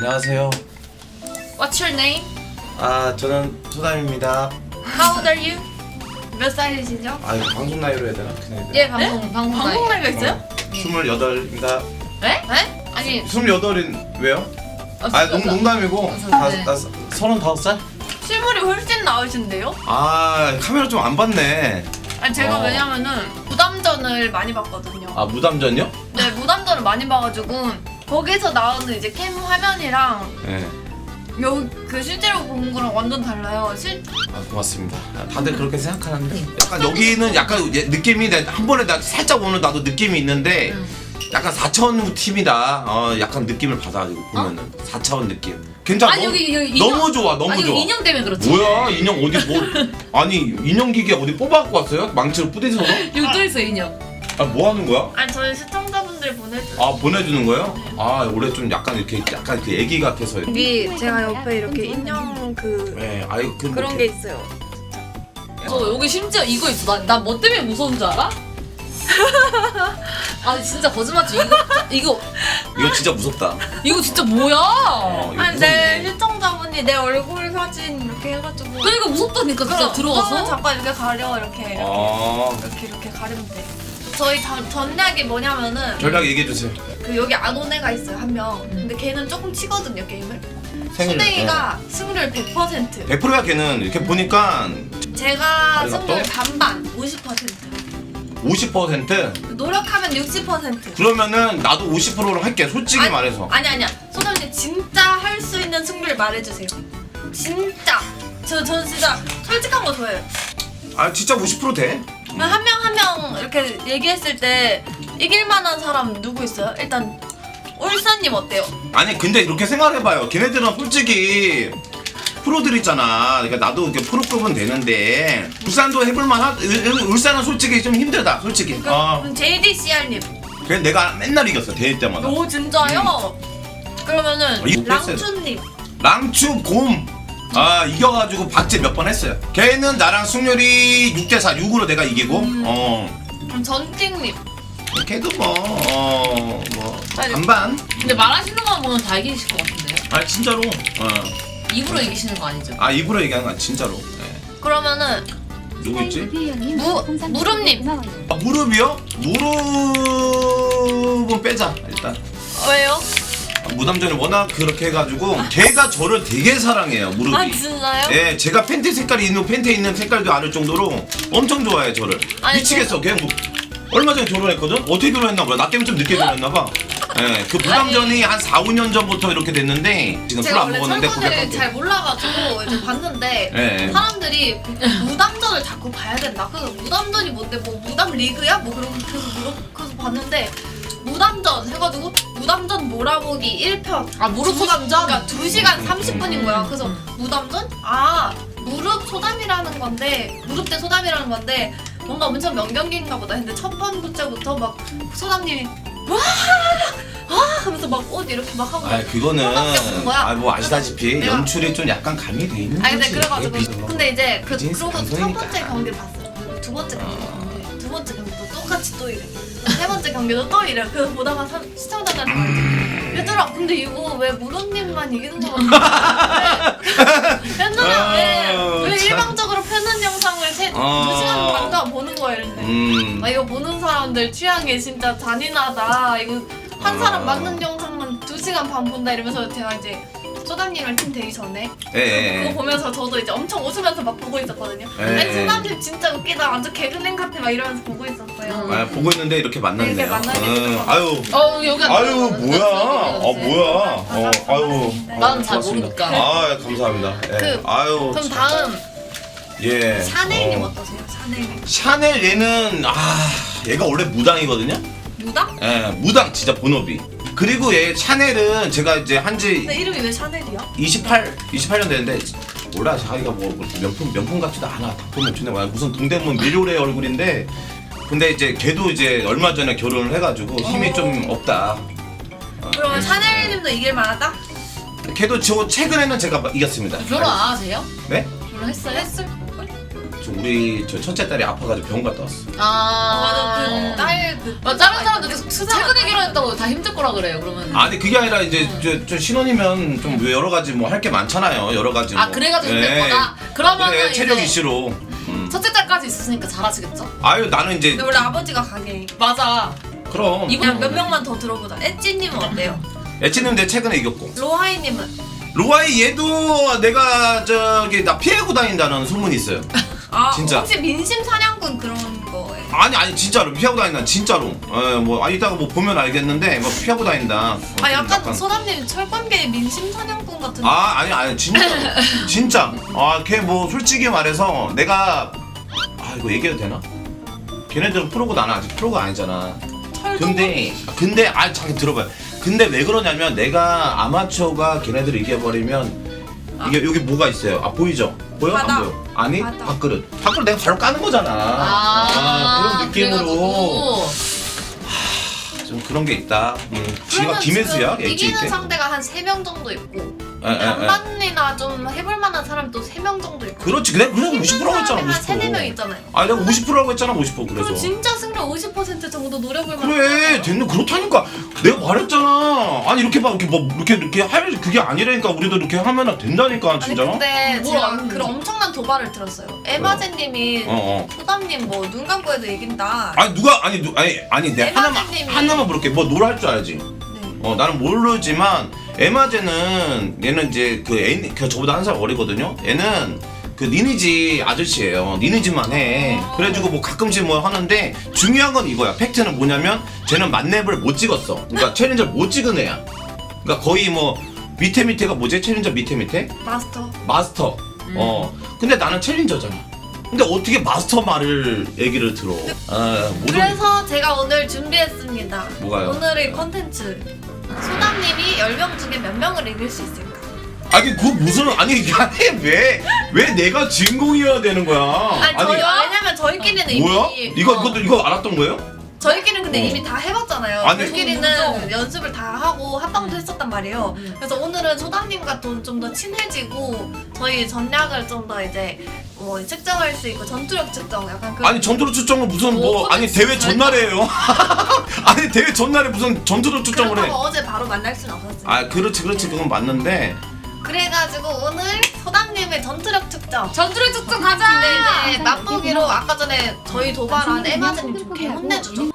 안녕하세요. What's your name? 아 저는 소담입니다. How old are you? 몇 살이시죠? 아 이거 방송 나이로 해야 되나? 그냥 해야 되나? 예, 방송 방송 방송 나이가 있어요? 스물여덟입니다. 네? 네? 아니 스물여덟인 왜요? 아, 아 농, 농담이고 무슨- 다, 네. 다 서른다섯 살? 실물이 훨씬 나으신데요? 아 카메라 좀 안 봤네. 아니 제가 어. 왜냐면은 무담전을 많이 봤거든요. 아 무담전요? 네 무담전을 많이 봐가지고 거기서 나오는 이제 캠 화면이랑 네. 여기 그 실제로 본 거랑 완전 달라요. 실 아 고맙습니다. 아, 다들 그렇게 생각하는데 약간 여기는 약간 예, 느낌이 내- 한 번에 나 살짝 오는 나도 느낌이 있는데 응. 약간 4차원 팀이다. 어 약간 느낌을 받아가지고 보면은 4차원 느낌. 괜찮아. 아니, 너무, 여기- 여기 인형- 너무 좋아 너무 아니 좋아. 인형 때문에 그렇지. 뭐야 인형 어디 뭐 아니 인형 기계 어디 뽑아갖고 왔어요? 망치로 부딪혀서? 여기 또 있어 인형. 아 뭐 하는 거야? 아니 저희 시청자분들 보내주. 아 보내주는 거예요? 아 원래 좀 약간 이렇게 약간 그 애기 같아서 여기 제가 옆에 이렇게 인형 그 네 아이고 그 그런 게 있어요. 저 여기 심지어 이거 있어. 나뭐 때문에 무서운 줄 알아? 아 진짜 거짓말치 이거 이거 이거 진짜 무섭다 이거 진짜 뭐야? 어, 이거 아니 내 무섭네. 시청자분이 내 얼굴 사진 이렇게 해가지고. 그러니까 무섭다니까 진짜 그럼, 들어가서. 잠깐 이렇게 가려 이렇게 이렇게 아 이렇게 이렇게 가리면 돼. 저희 전, 전략이 뭐냐면은 전략 얘기해 주세요 그 여기 안 온 애가 있어요 한 명. 근데 걔는 조금 치거든요 게임을. 수댕이가 승률 100%. 100%야 걔는 이렇게 보니까 제가 승률 또? 반반 50%. 50% 노력하면 60%. 그러면은 나도 50%로 할게 솔직히 아니, 말해서 아니 아니야. 소장님 진짜 할 수 있는 승률 말해주세요. 진짜. 저, 저 진짜 솔직한 거 좋아해요. 아 진짜 50%돼 한 명 한 명 이렇게 얘기했을 때 이길 만한 사람 누구 있어요? 일단 울사님 어때요? 아니 근데 이렇게 생각해봐요 걔네들은 솔직히 프로들 있잖아 그러니까 나도 이렇게 프로급은 되는데 울산도 해볼만 하 울- 울산은 솔직히 좀 힘들다 솔직히 어 그럼 JDCR님. 그래서 내가 맨날 이겼어 대회 때마다 오 진짜요? 그러면은 어, 이거 했어요. 랑추님. 랑추 곰. 아 이겨가지고 박제 몇 번 했어요. 걔는 나랑 승률이 6대4 6으로 내가 이기고 음. 어 전띵님. 걔도 뭐어뭐 아니, 반반. 근데 말하시는 거 보면 다 이기실 것 같은데요? 아 진짜로. 어. 입으로 이기시는 거 아니죠? 아 입으로 얘기하는 건 진짜로. 네. 그러면은 누구 있지? 무- 무릎님. 아, 무릎이요? 무릎은 빼자 일단. 왜요? 아, 무담전이 워낙 그렇게 해가지고 걔가 저를 되게 사랑해요 무릎이. 아 진짜요? 예, 제가 팬티 색깔이 있는 팬티에 있는 색깔도 아를 정도로 엄청 좋아해 저를. 아니, 미치겠어. 걔 뭐, 얼마 전에 결혼했거든. 어떻게 결혼했나 몰라. 나 때문에 좀 늦게 결혼했나 봐. 예, 그 무담전이 한 4, 5년 전부터 이렇게 됐는데 지금 술 제가 안 원래 먹었는데 철거를 고백할게. 잘 몰라가지고 이제 봤는데 예, 예. 사람들이 무담전을 자꾸 봐야 된다. 그래서 무담전이 뭔데 뭐 무담 리그야? 뭐 그런 그래서 물어서 봤는데 무담전 해가지고 무담전 몰아보기 1편 아 무릎 소담전? 그러니까 2시간 30분인 거야. 그래서 무담전? 아 무릎 소담이라는 건데 무릎 대 소담이라는 건데 뭔가 엄청 명경기인가 보다. 근데 첫 번째부터 막 소담님이 와! 아! 하면서 막 옷 이렇게 막 하고 아, 그거는. 아, 뭐 아시다시피 내가- 연출이 좀 약간 가미돼 있는 아니 근데 거지. 그래가지고 비슷해. 근데 이제 그 그러고 첫 방송이니까. 번째 경기를 봤어요. 두 번째 경기 두 번째 경기도 똑같이 또 이래. 세 번째 경기도 또 이래. 그래서 보다가 사, 시청자들한테 말했지. 얘들아 근데 이거 왜 무릎님만 이기는 거 같아? 얘들아 왜왜 아, 참. 일방적으로 패는 영상을 세, 아. 두 시간 반 동안 보는 거야 이랬는데 음. 아 이거 보는 사람들 취향이 진짜 잔인하다. 이거 한 사람 아. 맞는 영상만 두 시간 반 본다 이러면서 제가 이제 소담님을 팀 되기 전에 예, 예, 그거 예. 보면서 저도 이제 엄청 웃으면서 막 보고 있었거든요. 예, 아니 예. 소담님 진짜 웃기다. 완전 개그맨 같아 막 이러면서 보고 있었어요. 음. 아, 보고 있는데 이렇게 만났네요. 이렇게 만나게 응. 돼서. 아유. 어 여기 안 아유 들어가네. 뭐야? 아. 뭐야? 어 아유. 나는 잘 고맙습니다. 모르니까. 아 감사합니다. 예. 그, 아유. 그럼 참. 다음 예. 샤넬님 어. 어. 떠세요 샤넬님. 샤넬 얘는 아 얘가 원래 무당이거든요. 무당? 예, 무당 진짜 본업이. 그리고 얘 샤넬은 제가 이제 한지 근데 이름이 왜 샤넬이야? 28 28년 됐는데 몰라 자기가 뭐 명품 명품 같지도 않아. 다 보면 존나 막 무슨 동대문 밀요래 얼굴인데 근데 이제 걔도 이제 얼마 전에 결혼을 해가지고 힘이 어. 좀 없다. 어, 그러면 샤넬님도 이길 만하다? 걔도 저 최근에는 제가 이겼습니다. 결혼 안 하세요? 네? 결혼했어요? 했을 저 우리 저 첫째 딸이 아파가지고 병원 갔다 왔어. 아 맞아 그딸그 아, 다른 사람들 최근에 결혼했다고 다 힘들 거라 그래요 그러면 아니 그게 아니라 이제 저, 저 신혼이면 좀 여러 가지 뭐 할 게 많잖아요. 여러 가지. 아 뭐. 그래가지고 예. 힘들 거다 그러면은 그래 체력 이제 이슈로. 음. 첫째 딸까지 있으니까 잘하시겠죠 아유 나는 이제 근데 원래 아버지가 가게 맞아 그럼. 이분- 그냥 몇 명만 더 들어보자 엣지님은 어때요? 애치님 내 최근에 이겼고. 로하이님은 로아이 얘도 내가 저기 나 피하고 다닌다는 소문이 있어요. 아 진짜. 혹시 민심 사냥꾼 그런 거예요? 아니 아니 진짜로 피하고 다닌다 진짜로. 어뭐 아, 이따가 뭐 보면 알겠는데 뭐 피하고 다닌다. 아 약간 소담님 철권계의 민심 사냥꾼 같은 아 아니 아니 진짜 진짜 아걔 뭐 솔직히 말해서 내가 아 이거 얘기해도 되나? 걔네들은 프로고 나는 아직 프로가 아니잖아. 철도 근데 근데 아 잠깐 들어봐요. 근데 왜 그러냐면 내가 아마추어가 걔네들 이겨버리면 이게 여기 뭐가 있어요? 아 보이죠? 보여? 바다. 안 보여? 아니 바다. 밥그릇. 밥그릇 내가 바로 까는 거잖아. 아, 그런 느낌으로 그래가지고. 좀 그런 게 있다. 음, 지가 그러면 김혜수야? 지금 이기는? 상대가 한 3명 정도 있고 에, 에, 에. 반반 이나 좀 해볼 만한 사람이 또 3명 정도 있고. 그렇지. 내가 그래서 50%고 했잖아. 한 3, 4명 50%. 있잖아요. 아 내가 50%라고 했잖아 50% 그래서 그럼 진짜 승률 50% 정도 노려볼 만한 그래 됐는 그렇다니까. 내가 말했잖아. 아니 이렇게 막 이렇게 뭐 이렇게 이렇게 할 그게 아니라니까. 우리도 이렇게 하면 된다니까 아니 진짜. 근데 뭘 제가 안 그런 엄청난 도발을 들었어요. 에마제님이 어 어. 소담님 뭐 눈 감고 해도 이긴다. 아니 누가 아니 누 아니 아니 내가 하나만 에마제님이- 하나만 물을게. 뭐 노래 할줄 알지? 네. 어 나는 모르지만 에마제는 얘는 이제 그 애니 그 저보다 한 살 어리거든요. 얘는 그 니니지 아저씨예요. 니니지만 해. 아. 그래가지고 뭐 가끔씩 뭐 하는데 중요한 건 이거야. 팩트는 뭐냐면 쟤는 만렙을 못 찍었어. 그러니까 챌린저를 못 찍은 애야. 그러니까 거의 뭐 밑에 밑에가 뭐지? 챌린저 밑에 밑에? 마스터. 마스터. 어. 근데 나는 챌린저잖아. 근데 어떻게 마스터 말을 얘기를 들어? 아 모든 그래서 제가 오늘 준비했습니다. 뭐가요? 오늘의 컨텐츠 소담님이 10명 중에 몇 명을 이길 수 있을까 아니 그 무슨 아니 이게 왜왜 내가 주인공이어야 되는 거야? 아니, 저희, 왜냐면 저희끼리는 뭐야? 이미 이거 어, 이것도 이거 알았던 거예요? 저희끼리는 근데 어. 이미 다 해봤잖아요. 아니, 저희끼리는 그죠. 연습을 다 하고 합방도 했었단 말이에요. 음. 그래서 오늘은 소담님과 좀 더 친해지고 저희 전략을 좀 더 이제 뭐 측정할 수 있고 전투력 측정 약간 그 아니 전투로 추정을 무슨 뭐 오, 아니 대회. 전날에요? 아니 대회 전날에 무슨 전투로 추정을 해? 어제 바로 만날 수는 없었어요. 아 그렇지 그렇지 그건 맞는데 그래가지고 오늘 소담님의 전투력 측정. 전투를 쭉쭉 가자 근데 이제 맛보기로 아까 전에 저희 도발한 에마즈님 좀개 혼내주죠.